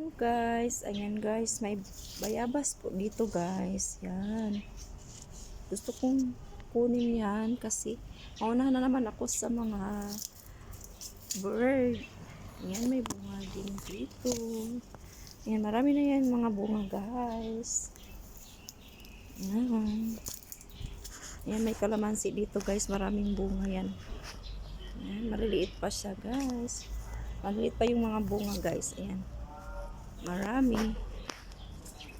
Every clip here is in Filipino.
Hello guys, ayan guys, may bayabas po dito guys. Yan. Gusto kong kunin yan kasi mauna na naman ako sa mga bird. Ayan, may bunga din dito. Ayan, marami na yan mga bunga guys. Ayan. Ayan, may kalamansi dito guys. Maraming bunga yan. Ayan, maliliit pa siya guys. Maliliit pa yung mga bunga guys. Ayan. Marami.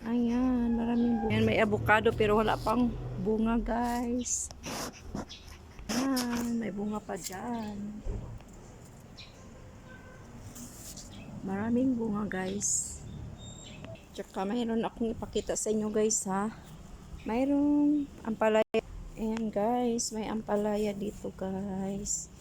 Ayan, maraming bunga. Ayan, may avocado pero wala pang bunga guys. Ayan, may bunga pa dyan. Maraming bunga guys. Tsaka mayroon akong ipakita sa inyo guys ha. Mayroong ampalaya. Ayan guys, may ampalaya dito guys.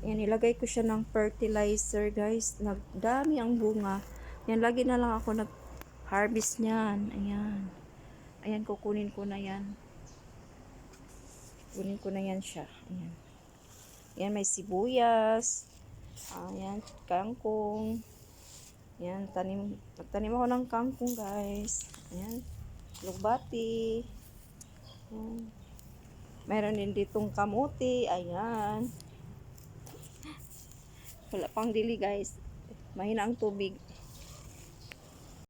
Ayan, ilagay ko siya ng fertilizer guys. Nagdami ang bunga. Yan, lagi na lang ako nag-harvest niyan. Ayan. Ayan, kukunin ko na yan. Kunin ko na yan siya. Ayan. Ayan, may sibuyas. Ayan, kangkong. Ayan, tanim, nagtanim ako ng kangkong guys. Ayan, lugbati. Ayan. Meron din ditong kamuti. Ayan. Wala pang dili guys. Mahina ang tubig.